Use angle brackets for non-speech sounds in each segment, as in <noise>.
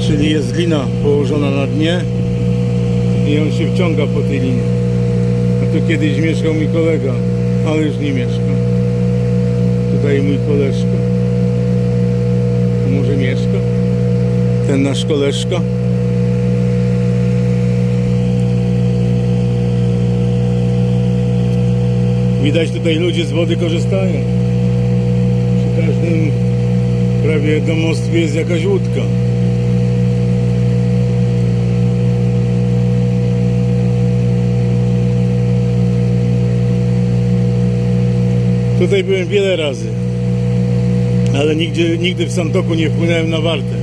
Czyli jest lina położona na dnie i on się wciąga po tej linie. A tu kiedyś mieszkał mój kolega, ale już nie mieszka. Tutaj mój koleżka. A Może mieszka? Ten nasz koleżka? Widać tutaj ludzie z wody korzystają. Przy każdym prawie domostwie jest jakaś łódka. Tutaj byłem wiele razy, ale nigdzie, nigdy w Santoku nie wpłynąłem na wartę.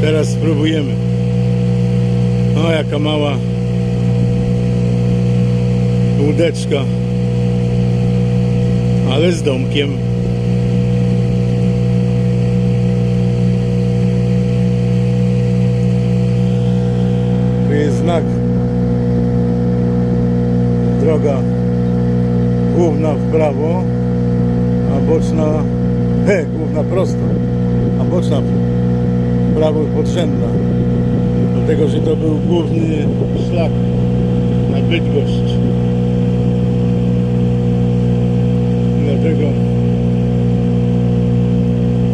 Teraz spróbujemy. O, jaka mała łódeczka, ale z domkiem. Tu jest znak. Droga główna w prawo, a boczna, he, główna prosto, a boczna w prawo podrzędna. Dlatego, że to był główny szlak na Bydgoszcz. Dlatego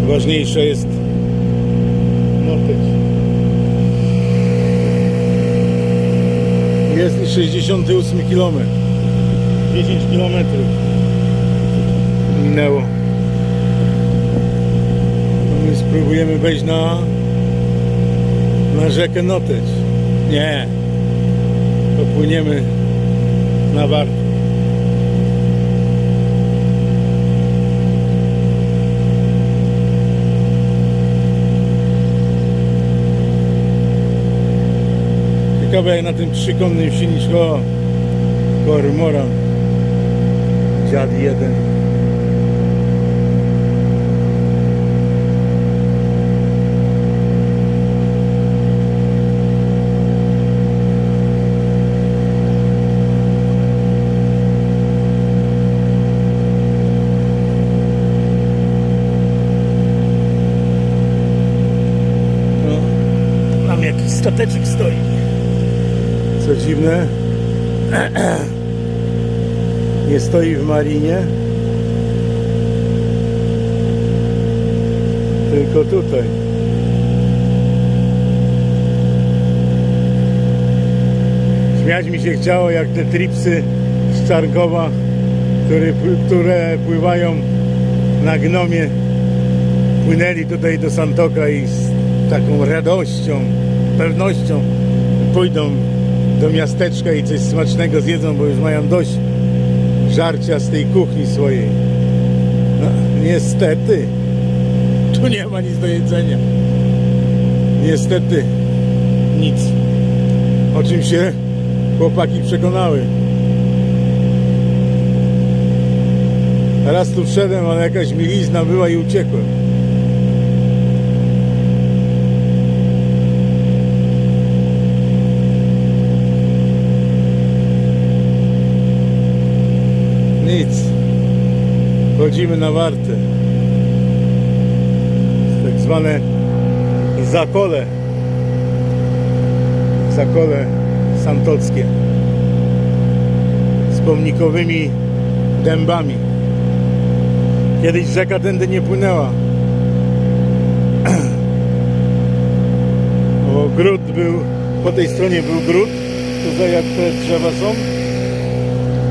ważniejsza jest Noteć. Jest i 68 km. 10 km minęło. No my spróbujemy wejść na na rzekę Noteć. Nie. To płyniemy na Wartę. Ciekawe jak na tym trzykonnym silniczku Kormoran Dziad jeden No, Tam jakiś stateczek stoi. Co dziwne, stoi w marinie, tylko tutaj. Śmiać mi się chciało, jak te tripsy z Czargowa, które, które pływają na gnomie, płynęli tutaj do Santoka i z taką radością, pewnością pójdą do miasteczka i coś smacznego zjedzą, bo już mają dość żarcia z tej kuchni swojej. No, niestety, tu nie ma nic do jedzenia. Niestety, nic. O czym się chłopaki przekonały. Raz tu wszedłem, ale jakaś milizna była i uciekłem. Nic. Chodzimy na wartę. Tak zwane zakole. Zakole santockie. Z pomnikowymi dębami. Kiedyś rzeka tędy nie płynęła. <clears throat> Bo gród był, po tej stronie był gród, tutaj jak te drzewa są,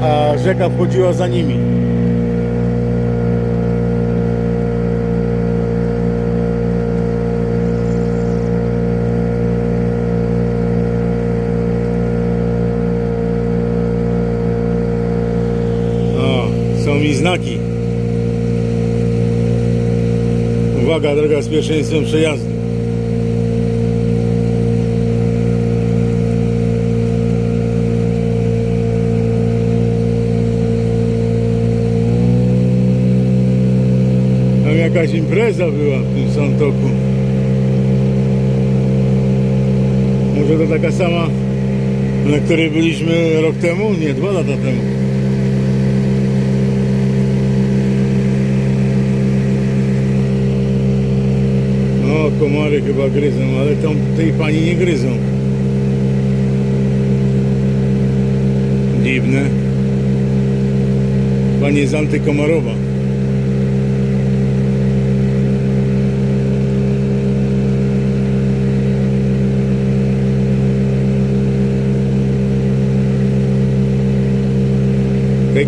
a rzeka wchodziła za nimi. O, są mi znaki. Pierwszeństwem przejazdu. Tam jakaś impreza była w tym Santoku. Może to taka sama, na której byliśmy rok temu? Nie, dwa lata temu. O, komary chyba gryzą, ale tą, tej pani nie gryzą. Dziwne. Pani jest antykomarowa.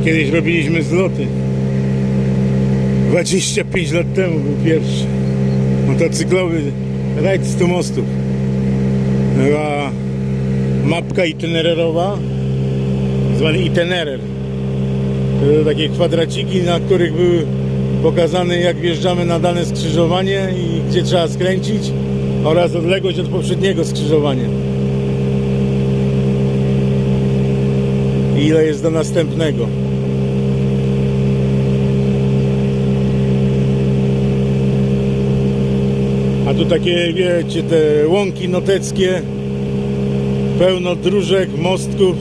Kiedyś robiliśmy zloty. 25 lat temu był pierwszy motocyklowy rajd 100 mostów. Była mapka itinererowa, zwany itinerer. To takie kwadraciki, na których były pokazane jak wjeżdżamy na dane skrzyżowanie i gdzie trzeba skręcić oraz odległość od poprzedniego skrzyżowania. I ile jest do następnego. A tu takie, wiecie, te łąki noteckie, pełno dróżek, mostków.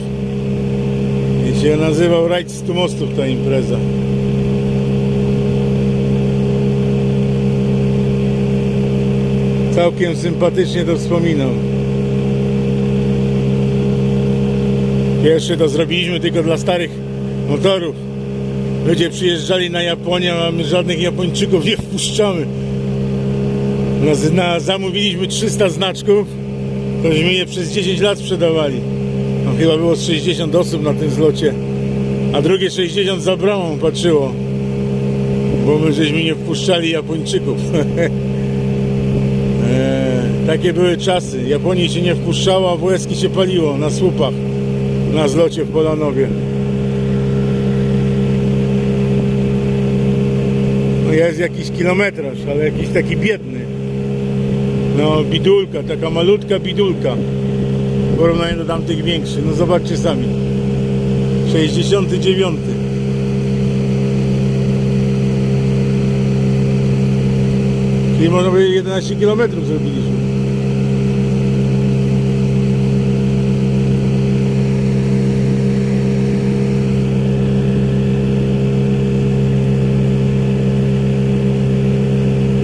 I się nazywał Rajd 100 mostów ta impreza. Całkiem sympatycznie to wspominam. Pierwsze to zrobiliśmy tylko dla starych motorów. Ludzie przyjeżdżali na Japonię, a my żadnych Japończyków nie wpuszczamy. Na, na, zamówiliśmy 300 znaczków, tośmy je przez 10 lat sprzedawali. No, chyba było z 60 osób na tym zlocie, a drugie 60 za bramą patrzyło, bo my żeśmy nie wpuszczali Japończyków. <laughs> e, takie były czasy. Japonii się nie wpuszczało, a WSki się paliło na słupach na zlocie w Polanowie. No jest jakiś kilometraż, ale jakiś taki biedny. No, bidulka, taka malutka bidulka. W porównaniu do tamtych większych. No zobaczcie sami. 69. Czyli można powiedzieć 11 km zrobiliśmy.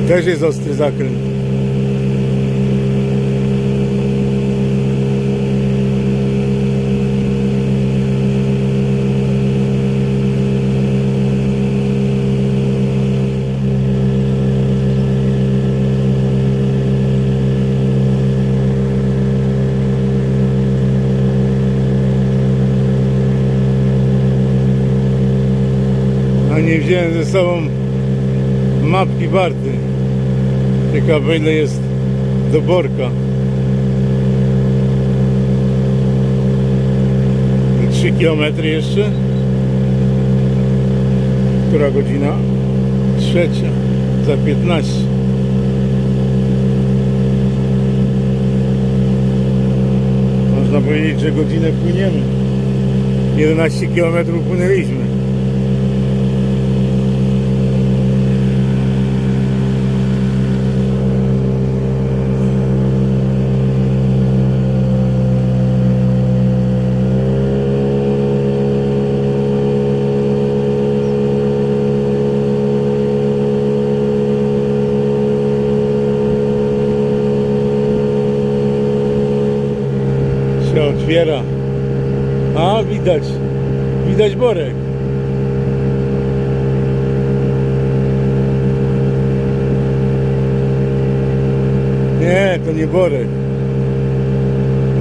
Tu też jest ostry zakręt. A nie sobą mapki warty. Ciekawe ile jest do Borka. 3 km jeszcze. Która godzina? Trzecia. Za 15. Można powiedzieć, że godzinę płyniemy. 11 km płynęliśmy. się otwiera. A, widać. Widać Borek. Nie, to nie Borek.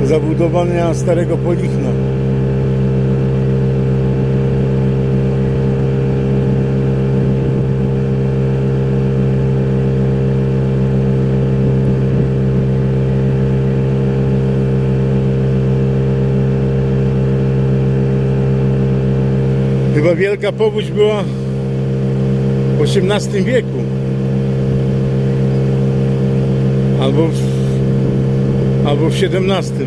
Zabudowania starego Polichna. Chyba Wielka Powódź była w XVIII wieku. Albo w, albo w XVII.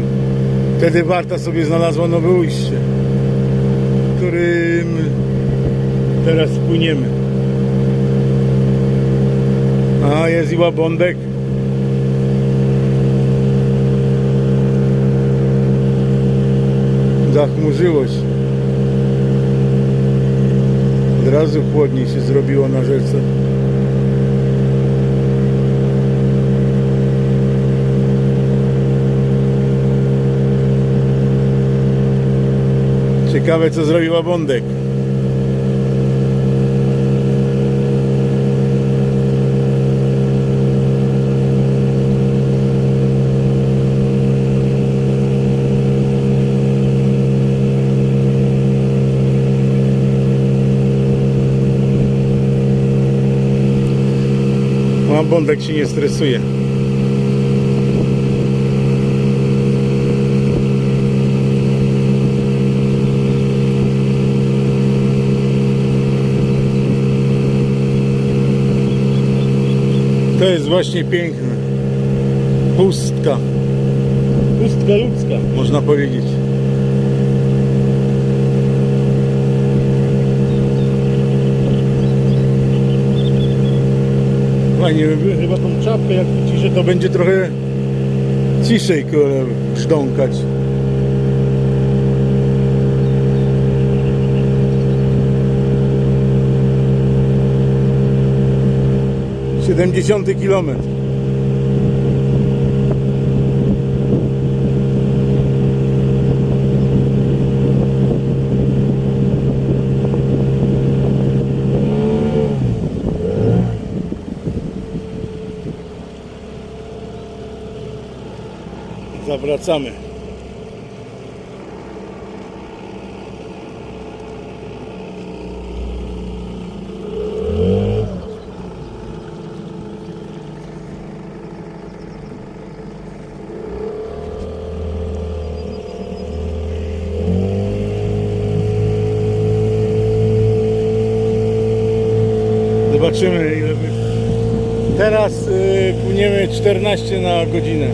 Wtedy Warta sobie znalazła nowe ujście, którym teraz płyniemy. A jest i Łabądek. Zachmurzyło się razu chłodniej się zrobiło na rzece. Ciekawe co zrobiła Bondek. A Bondek się nie stresuje. To jest właśnie piękne. Pustka, Pustka ludzka. można powiedzieć. Fajnie chyba tą czapkę jak ciszę to będzie trochę ciszej kurde, brzdąkać. Siedemdziesiąty kilometr. Zawracamy. Zobaczymy ile by... Teraz y, płyniemy 14 na godzinę.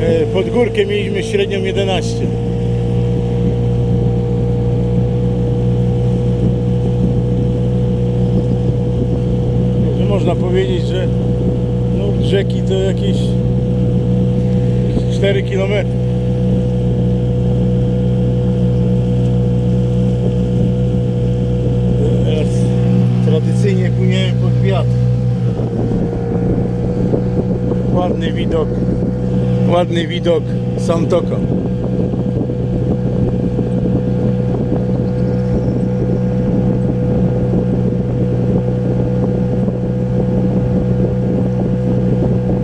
E, Pod górkę mieliśmy średnią 11. Także można powiedzieć, że no, rzeki to jakieś 4 km. Teraz tradycyjnie płyniemy pod wiatr. Ładny widok ładny widok Santoko.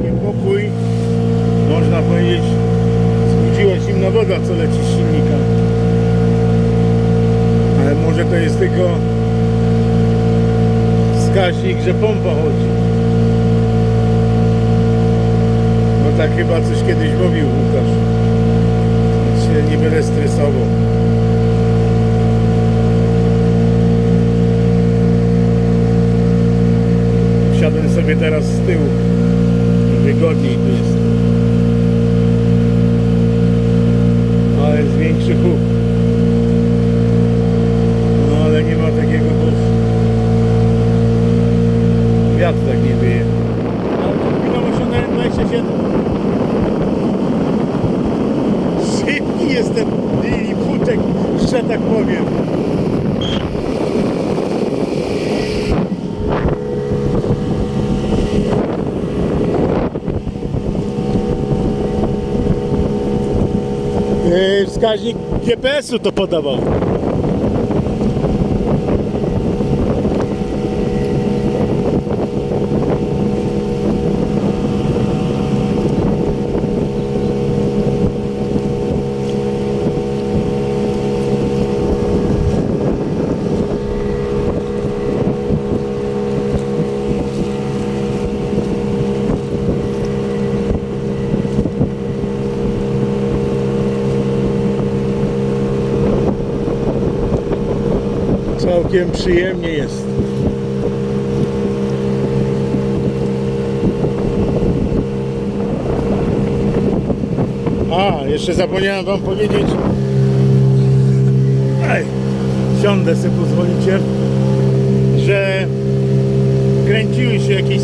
Niepokój, można powiedzieć, zbudziła zimna woda, co leci z silnika. Ale może to jest tylko wskaźnik, że pompa chodzi. No tak chyba coś kiedyś Wskaźnik GPS-u to podawał. Całkiem przyjemnie jest. A, jeszcze zapomniałem wam powiedzieć. Aj, siądę sobie pozwolicie, że kręciły się jakieś. Jakieś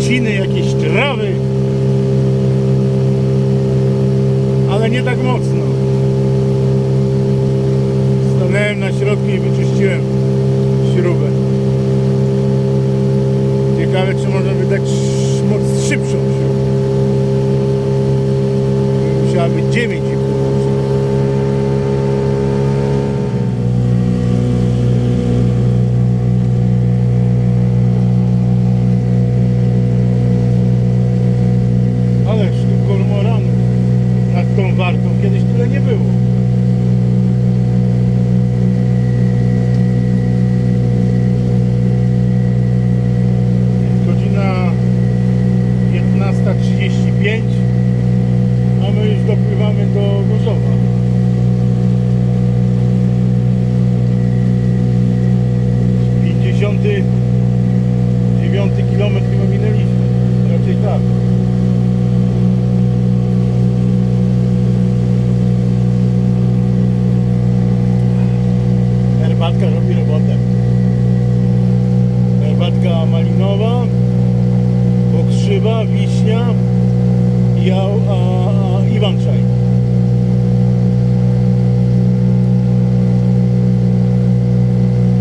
Trzciny, jakieś trawy. Ale nie tak mocno stanąłem na środku i wyczyściłem śrubę. Ciekawe, czy można wydać moc szybszą śrubę. Musiała być 9. 9,5. Malinowa, pokrzywa, wiśnia i a, a, a, Iwan Czaj.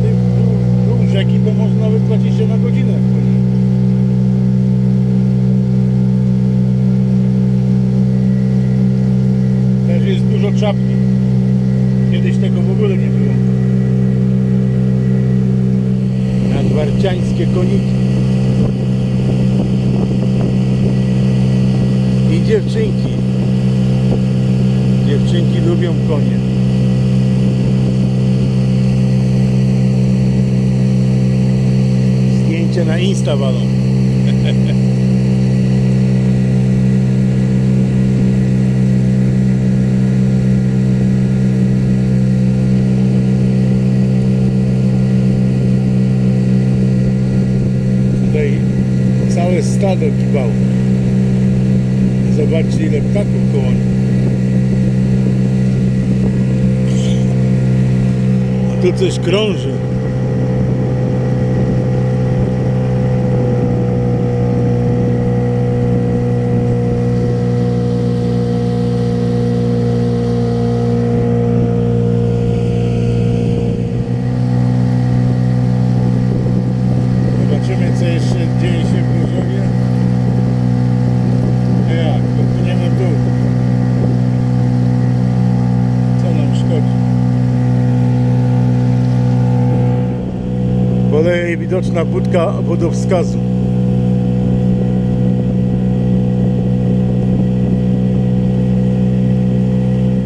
Ty, Tu, tu rzeki to można nawet 20 na godzinę płynąć. Też jest dużo czapki. Kiedyś tego w ogóle nie było. Nadwarciańskie koniki. I dziewczynki. Dziewczynki lubią konie. Na Insta walą. Tutaj całe stado kiwało. Zobaczcie ile ptaków koło. A tu coś krąży. Zobaczymy co jeszcze dzieje się w Gorzowie. A jak? Popłyniemy w dół. Co nam szkodzi? Boleje widoczna budka wodowskazu.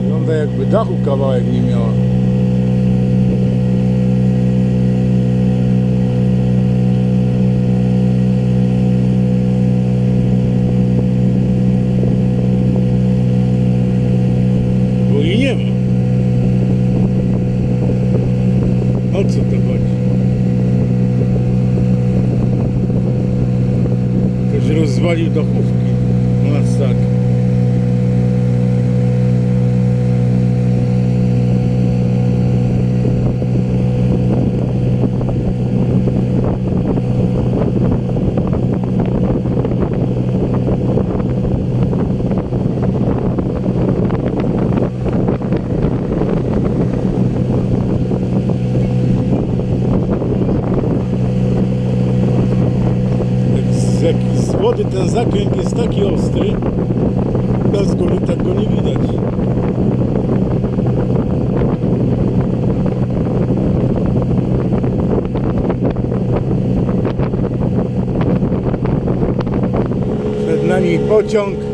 Wygląda jakby dachu kawałek nie miała. Bo jej nie ma. O co to chodzi? Ktoś rozwalił dochówki. Masakra. z, jak, z wody ten zakręt jest taki ostry, a z góry tak go nie widać. Przed nami pociąg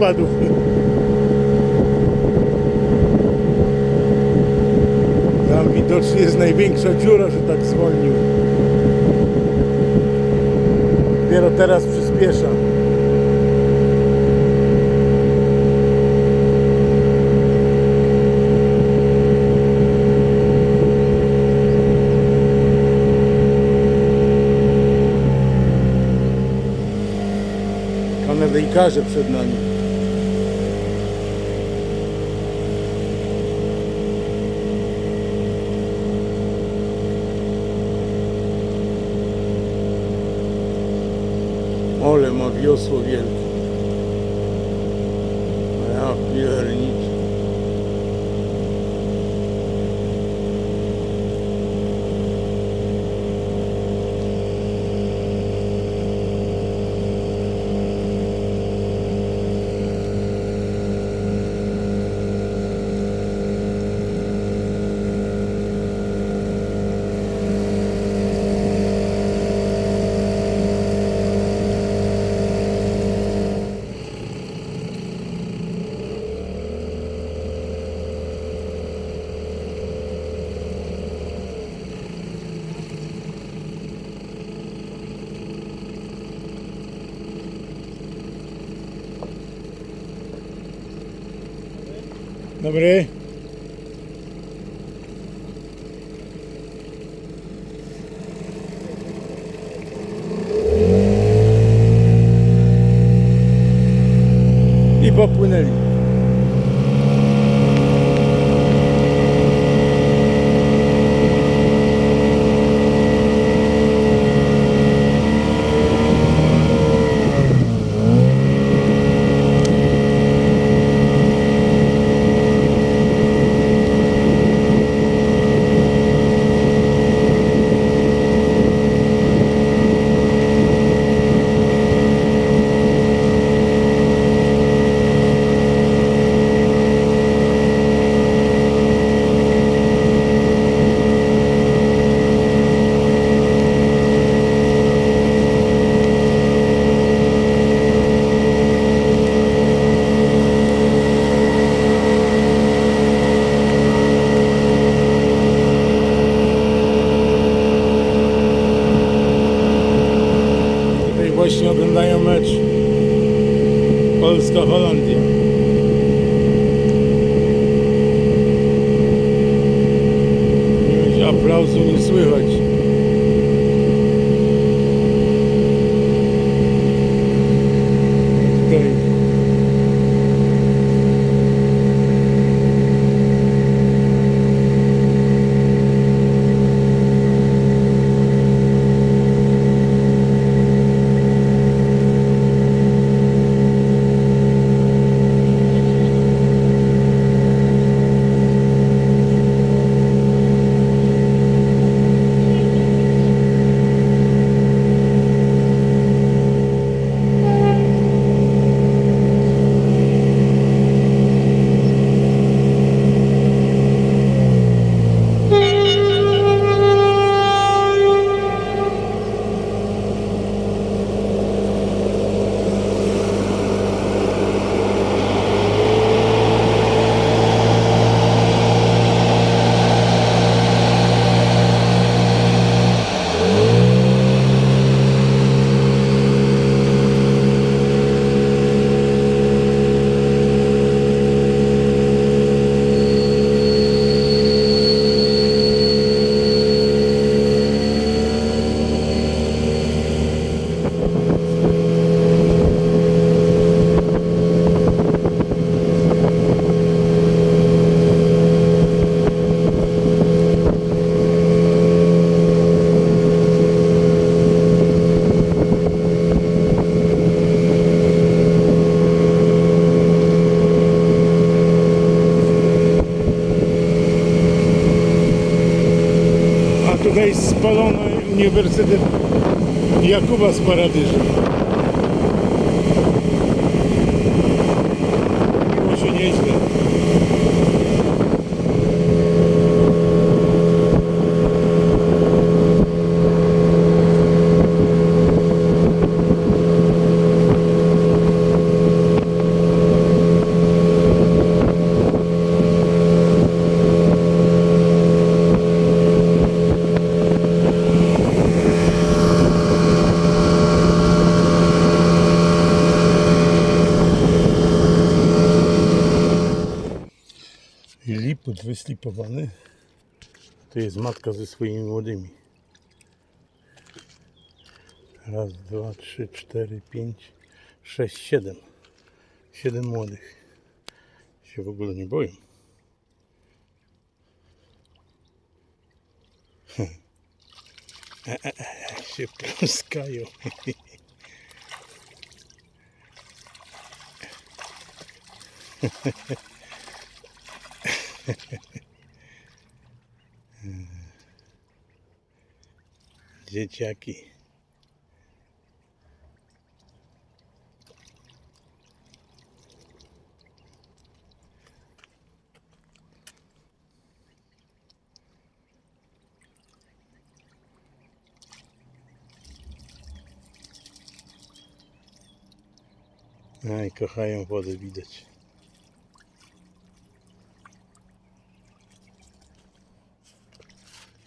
Spadł. Tam widocznie jest największa dziura, że tak zwolnił. Dopiero teraz przyspiesza. Kanadyjkarze przed nami. Ole ma Dobry. Uniwersytet Jakuba z Paradyża. Było się nieźle. I liput wyslipowany. To jest matka ze swoimi młodymi. Raz, dwa, trzy, cztery, pięć, sześć, siedem. Siedem młodych. Się w ogóle nie boją. E, e, e, jak się. <laughs> <laughs> Dzieciaki. Aj, kochają wodę, widać.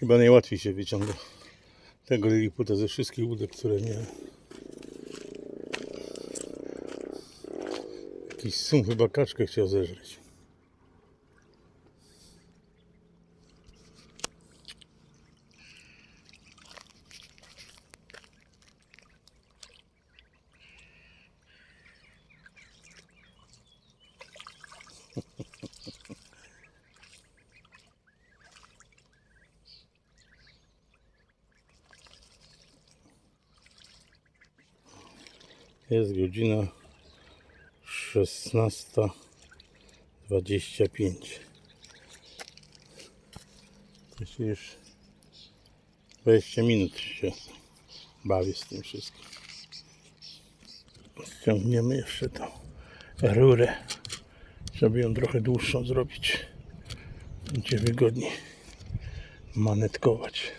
Chyba najłatwiej się wyciąga tego liliputa ze wszystkich łódek, które miałem. Jakiś sum chyba kaczkę chciał zeżreć. <laughs> Jest godzina 16.25. To się już 20 minut się bawię z tym wszystkim. Ściągniemy jeszcze tą rurę, żeby ją trochę dłuższą zrobić. Będzie wygodniej manetkować.